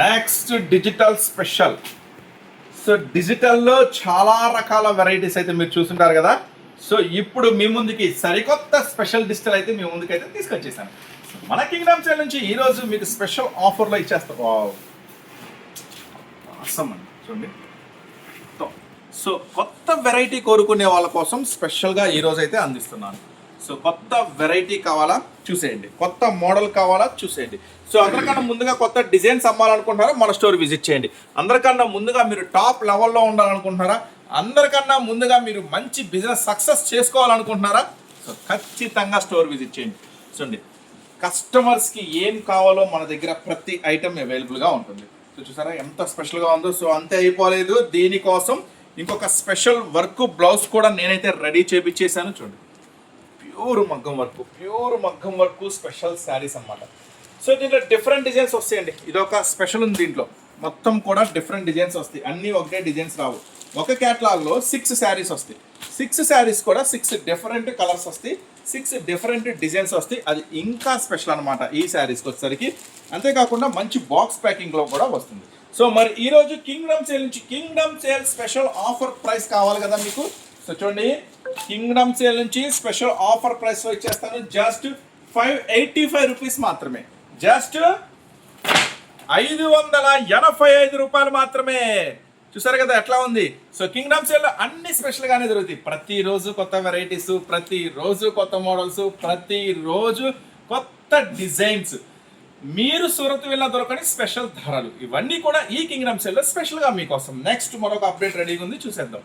Next digital special so డిజిటల్లో చాలా రకాల వెరైటీస్ అయితే మీరు చూసుంటారు కదా. సో ఇప్పుడు మీ ముందుకి సరికొత్త స్పెషల్ డిజిటల్ అయితే మీ ముందుకి అయితే తీసుకొచ్చేసాను. మన కింగ్డమ్ సేల్ నుంచి ఈరోజు మీకు స్పెషల్ ఆఫర్లో ఇచ్చేస్తాం. అండి. చూడండి. సో కొత్త వెరైటీ కోరుకునే వాళ్ళ కోసం స్పెషల్గా ఈరోజు అయితే అందిస్తున్నాను. సో కొత్త వెరైటీ కావాలా? చూసేయండి. కొత్త మోడల్ కావాలా? చూసేయండి. సో అందరికన్నా ముందుగా కొత్త డిజైన్స్ అమ్మాలనుకుంటున్నారా? మన స్టోర్ విజిట్ చేయండి. అందరికన్నా ముందుగా మీరు టాప్ లెవెల్లో ఉండాలనుకుంటున్నారా? అందరికన్నా ముందుగా మీరు మంచి బిజినెస్ సక్సెస్ చేసుకోవాలనుకుంటున్నారా? సో ఖచ్చితంగా స్టోర్ విజిట్ చేయండి. చూడండి. కస్టమర్స్కి ఏం కావాలో మన దగ్గర ప్రతి ఐటమ్ అవైలబుల్గా ఉంటుంది. సో చూసారా? ఎంత స్పెషల్గా ఉందో. సో అంతే అయిపోలేదు. దీనికోసం ఇంకొక స్పెషల్ వర్క్ బ్లౌజ్ కూడా నేనైతే రెడీ చేపించేసాను చూడండి. ప్యూర్ మగ్గం వర్క్ ప్యూర్ మగ్గం వర్క్ స్పెషల్ శారీస్ అన్నమాట. సో దీంట్లో డిఫరెంట్ డిజైన్స్ వస్తాయండి. ఇది ఒక స్పెషల్ ఉంది దీంట్లో. మొత్తం కూడా డిఫరెంట్ డిజైన్స్ వస్తాయి. అన్నీ ఒకటే డిజైన్స్ రావు. ఒక క్యాటలాగ్లో సిక్స్ శారీస్ వస్తాయి. సిక్స్ శారీస్ కూడా సిక్స్ డిఫరెంట్ కలర్స్ వస్తాయి. సిక్స్ డిఫరెంట్ డిజైన్స్ వస్తాయి. అది ఇంకా స్పెషల్ అనమాట ఈ శారీస్కి వచ్చేసరికి. అంతేకాకుండా మంచి బాక్స్ ప్యాకింగ్లో కూడా వస్తుంది. సో మరి ఈరోజు కింగ్డమ్ సేల్ నుంచి kingdom sale special offer price కావాలి కదా మీకు? సో చూడండి. కింగ్డమ్ సేల్ నుంచి స్పెషల్ ఆఫర్ ప్రైస్ ఇచ్చేస్తాను just five eighty five rupees మాత్రమే. జస్ట్ ఐదు వందల ఎనభై ఐదు రూపాయలు మాత్రమే. చూసారు కదా ఎట్లా ఉంది? సో కింగ్డమ్ సేల్ అన్ని స్పెషల్ గానే దొరుకుతాయి ప్రతిరోజు కొత్త వెరైటీస్ ప్రతిరోజు కొత్త మోడల్స్ ప్రతిరోజు కొత్త డిజైన్స్ మీరు సూరత్ వెళ్ళిన దొరకని స్పెషల్ ధరలు. ఇవన్నీ కూడా ఈ కింగ్డమ్ సేల్లో స్పెషల్గా మీకోసం. నెక్స్ట్ మరొక అప్డేట్ రెడీగా ఉంది. చూసేద్దాం.